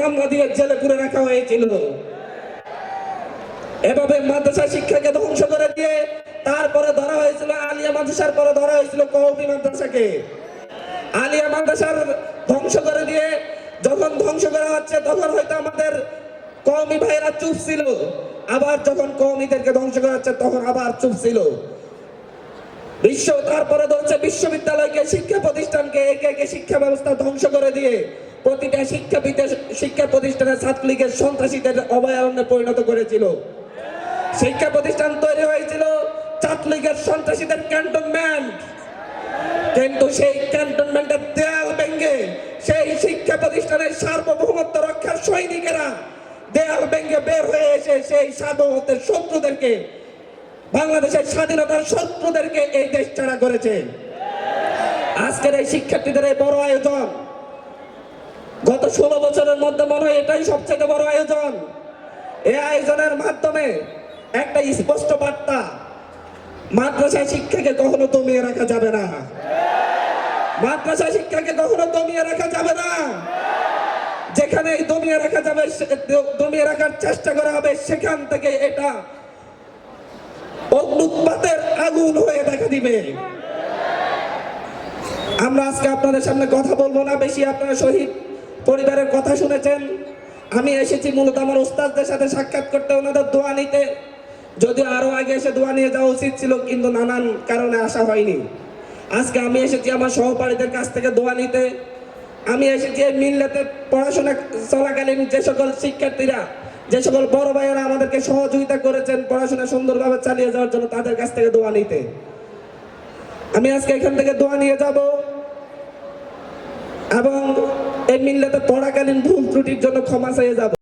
মামলা দিয়ে জেলে পুরে রাখা হয়েছিল। এভাবে মাদ্রাসা শিক্ষাকে ধ্বংস করে দিয়ে তারপরে ধরা হয়েছিল আলিয়া মাদ্রাসার, পরে ধরা হয়েছিল কৌমি মাদ্রাসাকে। আলিয়া মাদ্রাসার ধ্বংস করে দিয়ে যখন ধ্বংস করা হচ্ছে, তখন হয়তো আমাদের কওমি ভাইরা চুপ ছিল। আবার যখন কওমিদেরকে ধ্বংস করা হচ্ছে, তখন আবার চুপ ছিল। বিশ্ব, তারপরে ধরছে বিশ্ববিদ্যালয়কে, শিক্ষা প্রতিষ্ঠানকে, একে একে শিক্ষা ব্যবস্থা ধ্বংস করে দিয়ে প্রতিটা শিক্ষা শিক্ষা প্রতিষ্ঠানে ছাত্রলীগের সন্ত্রাসীদের অভয়ারণ্যে পরিণত করেছিল। শিক্ষা প্রতিষ্ঠান তৈরি হয়েছিল ছাত্রলীগের সন্ত্রাসীদের ক্যান্টনমেন্ট। কিন্তু সেই ক্যান্টনমেন্টের দেয়াল ভেঙ্গে সেই শিক্ষা প্রতিষ্ঠানের সার্বভৌমত্ব রক্ষার সৈনিকেরা দেয়াল ভেঙ্গে বের হয়ে এসে সেই সার্বভৌমত্বের শত্রুদেরকে, বাংলাদেশের স্বাধীনতার শত্রুদেরকে এই দেশ ছাড়া করেছে। আজকের এই শিক্ষার্থীদের এই বড় আয়োজন গত ষোলো বছরের মধ্যে মনে হয় এটাই সবচেয়ে বড় আয়োজন। এই আয়োজনের মাধ্যমে একটা স্পষ্ট বার্তা মাদ্রাসা শিক্ষাকে কখনো দমিয়ে রাখা যাবে না। মাদ্রাসা শিক্ষাকে কখনো দমিয়ে রাখা যাবে না। যেখানে দমিয়ে রাখা যাবে দমিয়ে রাখার চেষ্টা করা হবে, সেখান থেকে এটা অগ্নুৎপাতের আগুন হয়ে দেখা দিবে। আমরা আজকে আপনাদের সামনে কথা বলব না, বেশি আপনারা শহীদ পরিবারের কথা শুনেছেন। আমি এসেছি মূলত আমার ওস্তাদদের সাথে সাক্ষাৎ করতে, ওনাদের দোয়া নিতে। যদিও আরও আগে এসে দোয়া নিয়ে যাওয়া উচিত ছিল, কিন্তু নানান কারণে আসা হয়নি। আজকে আমি এসেছি আমার সহপাঠীদের কাছ থেকে দোয়া নিতে। আমি এসেছি মিল্লাতে পড়াশোনা চলাকালীন যে সকল শিক্ষার্থীরা, যে সকল বড় ভাইয়েরা আমাদেরকে সহযোগিতা করেছেন পড়াশোনা সুন্দরভাবে চালিয়ে যাওয়ার জন্য, তাদের কাছ থেকে দোয়া নিতে। আমি আজকে এখান থেকে দোয়া নিয়ে যাব। এবং এই মিল্লাতে পড়াকালীন ভুল ত্রুটির জন্য ক্ষমা চাইয়ে যাব।